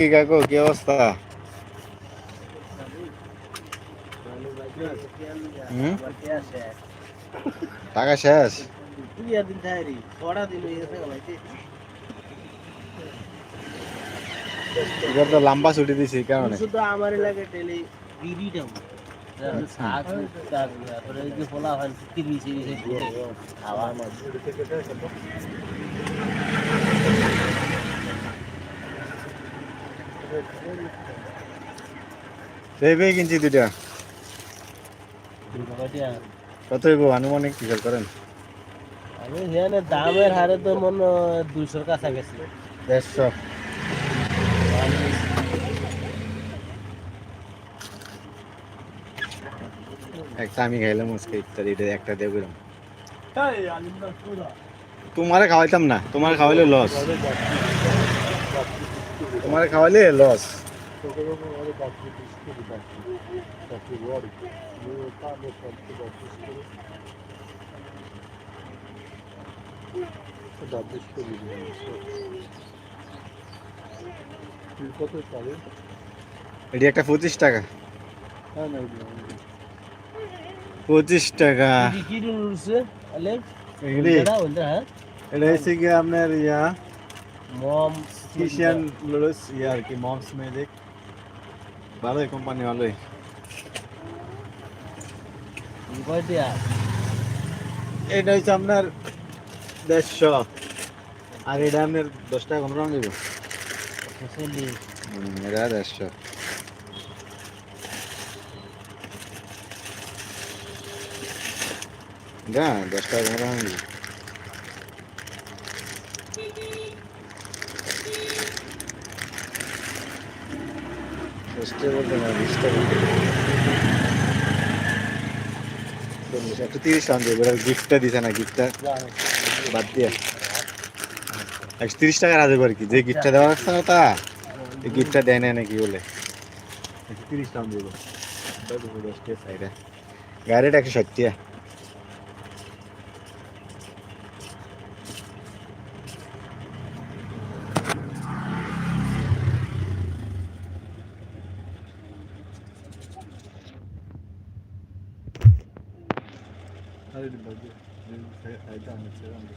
কি কাকু, কি অবস্থা? টাকা শেষ? এবার তো লম্বা ছুটি দিছি কারণে। শুধু আমার এলাকায় টেলে বিড়িটা শাক তারপরে ওই যে ফোলা হয় তিরিশে খাওয়া ভেবে কিনছি দুইটা। কত হইব? আনুমানিক হিসাব করেন। আমি দামের হারে তো মনে কাছাকাছি। দেড়শো। একটা আমি খাইলাম আজকে এটা একটা গেলাম তোমারে খাওয়াইতাম না তোমার খাওয়াইলে লস তোমারে খাওয়াইলে লস এটি একটা পঁচিশ টাকা। পঁচিশ টাকা। এটা হচ্ছে কি আপনার ইয়া। মম কিষিয়ান লুডুস ইয়া আর কি মমস ম্যাজিক ভালোই কোম্পানি ভালোই। এটা হচ্ছে আপনার দেড়শো। আর এটা আপনার দশ টাকা পনেরো টাকা দেবো এটা দেড়শো। টাকা টাকা বলতে না বিশ চল্লিশ তিরিশ টাকা দেবো এবার গিফটটা দিছে না, গিফটটা বাদ দিয়ে। একশো তিরিশ টাকা রাজে আর কি, যে গিফটটা দেওয়া হচ্ছে না তা, এই গিফটটা দেয় না নাকি বলে। একশো তিরিশ টাকা দিব। গাড়িটা একশো ষাট টাকা అది బగ్గు అయితే అండి